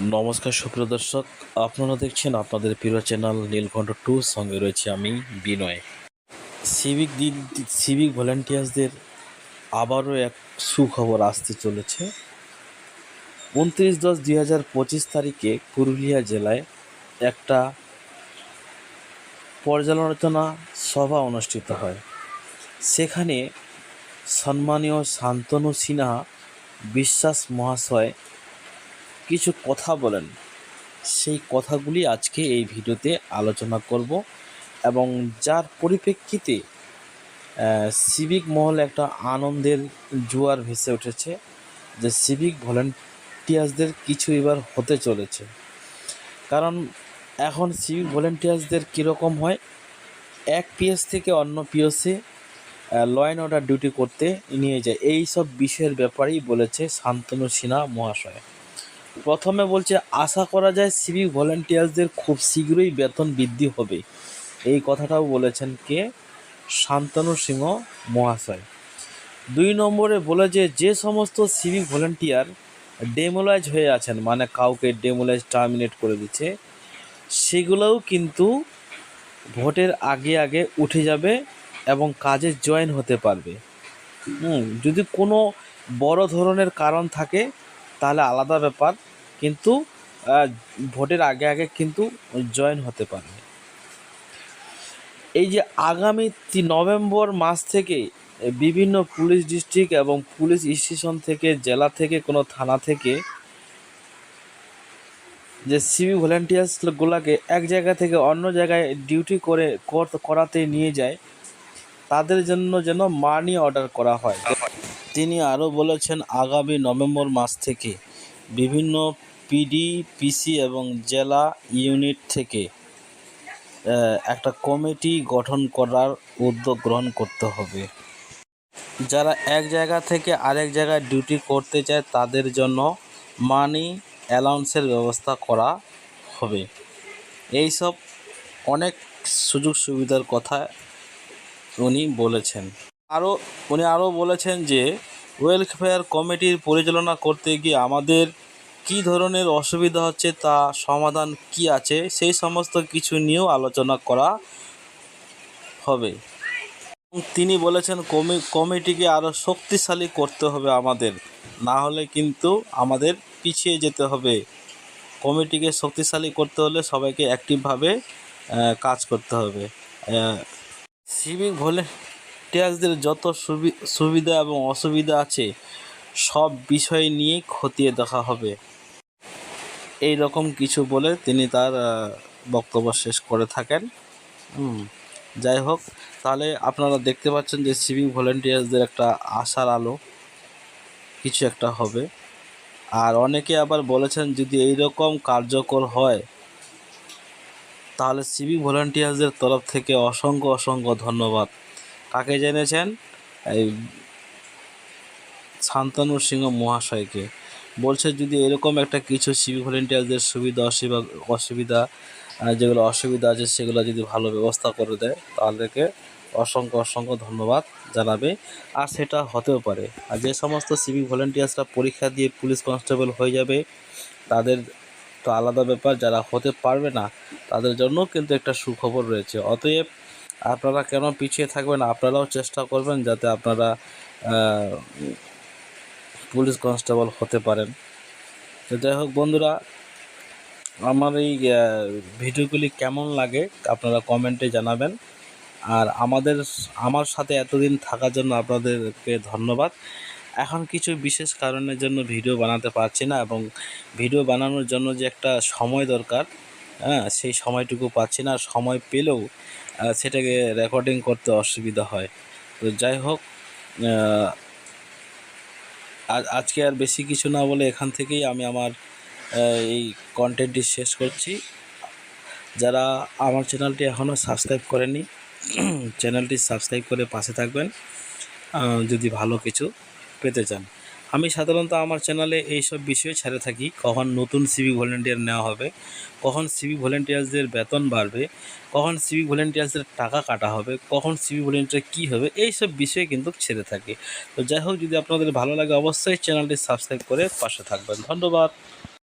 নমস্কার, সুপ্রিয় দর্শক। আপনারা দেখছেন আপনাদের প্রিয় চ্যানেল নীলকণ্ঠ টু। সঙ্গে রয়েছে আমি বিনয়। সিভিক দিন সিভিক ভলেন্টিয়ার্সদের আবারও এক সুখবর আসতে চলেছে। উনত্রিশ দশ দুই হাজার পঁচিশ তারিখে পুরুলিয়া জেলায় একটা পর্যালোচনা সভা অনুষ্ঠিত হয়। সেখানে সম্মানীয় শান্তনু সিনহা, বিশ্বাস মহাশয় কিছু কথা বলেন। সেই কথাগুলি আজকে এই ভিডিওতে আলোচনা করব এবং যার পরিপ্রেক্ষিতে সিভিক মহলে একটা আনন্দের জোয়ার ভেসে উঠেছে যে সিভিক ভলেন্টিয়ার্সদের কিছু এবার হতে চলেছে। কারণ এখন সিভিক ভলেন্টিয়ার্সদের কীরকম হয়, এক পিএস থেকে অন্য পিএসে ল অ্যান্ড অর্ডার ডিউটি করতে নিয়ে যায়। এই সব বিষয়ের ব্যাপারেই বলেছে শান্তনু সিনহা মহাশয়। প্রথমে বলছে, আশা করা যায় সিভিক ভলেন্টিয়ার্সদের খুব শীঘ্রই বেতন বৃদ্ধি হবে। এই কথাটাও বলেছেন কে? শান্তনু সিংহ মহাশয়। দুই নম্বরে বলে যে যে সমস্ত সিভিক ভলেন্টিয়ার ডেমোলাইজ হয়ে আছেন মানে কাউকে ডেমোলাইজ টার্মিনেট করে দিচ্ছে, সেগুলোও কিন্তু ভোটের আগে আগে উঠে যাবে এবং কাজে জয়েন হতে পারবে। হুম, যদি কোনো বড় ধরনের কারণ থাকে তাহলে আলাদা ব্যাপার। কিন্তু ভোটের আগে আগে কিন্তু জয়েন হতে পারবে। এই যে আগামী নভেম্বর মাস থেকে বিভিন্ন পুলিশ ডিস্ট্রিক্ট এবং পুলিশ স্টেশন থেকে, জেলা থেকে, কোনো থানা থেকে যে সিভি ভলেন্টিয়ার্সগুলোকে এক জায়গা থেকে অন্য জায়গায় ডিউটি করে করাতে নিয়ে যায়, তাদের জন্য যেন মানি অর্ডার করা হয়। তিনি আরও বলেছেন, আগামী নভেম্বর মাস থেকে বিভিন্ন পিডি, পিসি এবং জেলা ইউনিট থেকে একটা কমিটি গঠন করার উদ্যোগ গ্রহণ করতে হবে। যারা এক জায়গা থেকে আরেক জায়গায় ডিউটি করতে চায়, তাদের জন্য মানি অ্যালাউন্সের ব্যবস্থা করা হবে। এই সব অনেক সুযোগ সুবিধার কথা উনি বলেছেন। আরও উনি আরও বলেছেন যে ওয়েলফেয়ার কমিটির পরিচালনা করতে গিয়ে আমাদের কী ধরনের অসুবিধা হচ্ছে তা সমাধান কি আছে, সেই সমস্ত কিছু নিয়েও আলোচনা করা হবে। তিনি বলেছেন, কমি কমিটিকে আরও শক্তিশালী করতে হবে আমাদের। না হলে কিন্তু আমাদের পিছিয়ে যেতে হবে। কমিটিকে শক্তিশালী করতে হলে সবাইকে অ্যাক্টিভভাবে কাজ করতে হবে। সিভিক ভলেন্টিয়ার্সদের যত সুবি- সুবিধা এবং অসুবিধা আছে, সব বিষয় নিয়ে খতিয়ে দেখা হবে। এই রকম কিছু বলে তিনি তার বক্তব্য শেষ করে থাকেন। যাই হোক, তাহলে আপনারা দেখতে পাচ্ছেন যে সিভিক ভলেন্টিয়ার্সদের একটা আশার আলো কিছু একটা হবে। আর অনেকে আবার বলেছেন, যদি এই রকম কার্যকর হয়, তাহলে সিভিক ভলেন্টিয়ার্সদের তরফ থেকে অসংখ্য অসংখ্য ধন্যবাদ। কাকে জেনেছেন? এই শান্তনু সিংহ মহাশয়কে। বলছে, যদি এরকম একটা কিছু সিভিক ভলেন্টিয়ারদের সুবিধা, অসুবিধা অসুবিধা যেগুলো অসুবিধা আছে, সেগুলো যদি ভালো ব্যবস্থা করে দেয় তাদেরকে অসংখ্য অসংখ্য ধন্যবাদ জানাবে। আর সেটা হতেও পারে। আর যে সমস্ত সিভিক ভলেন্টিয়ার্সরা পরীক্ষা দিয়ে পুলিশ কনস্টেবল হয়ে যাবে, তাদের তো আলাদা ব্যাপার, যারা হতে পারবে না, তাদের জন্য কিন্তু একটা সুখবর রয়েছে। অতএব আপনারা কেন পিছিয়ে থাকবেন? আপনারাও চেষ্টা করবেন যাতে আপনারা পুলিশ কনস্টেবল হতে পারেন। তো যাই হোক বন্ধুরা, আমার এই ভিডিওগুলি কেমন লাগে আপনারা কমেন্টে জানাবেন। আর আমাদের, আমার সাথে এতদিন থাকার জন্য আপনাদেরকে ধন্যবাদ। এখন কিছু বিশেষ কারণের জন্য ভিডিও বানাতে পারছি না এবং ভিডিও বানানোর জন্য যে একটা সময় দরকার হ্যাঁ সেই সময়টুকু পাচ্ছি না। সময় পেলেও সেটাকে রেকর্ডিং করতে অসুবিধা হয়। তো যাই হোক আজ, আজকে আর বেশি কিছু না বলে এখান থেকেই আমি আমার এই কন্টেন্টটি শেষ করছি। যারা আমার চ্যানেলটি এখনও সাবস্ক্রাইব করেনি চ্যানেলটি সাবস্ক্রাইব করে পাশে থাকবেন যদি ভালো কিছু পেতে চান। আমি সাধারণত আমার চ্যানেলে এইসব বিষয়ে ছেড়ে থাকি, কখন নতুন সিভিক ভলেন্টিয়ার নেওয়া হবে, কখন সিভিক ভলেন্টিয়ার্সদের বেতন বাড়বে, কখন সিভিক ভলেন্টিয়ার্সদের টাকা কাটা হবে, কখন সিভিক ভলেন্টিয়ার কী হবে এই সব বিষয়ে কিন্তু ছেড়ে থাকে। তো যাই হোক, যদি আপনাদের ভালো লাগে অবশ্যই চ্যানেলটি সাবস্ক্রাইব করে পাশে থাকবেন। ধন্যবাদ।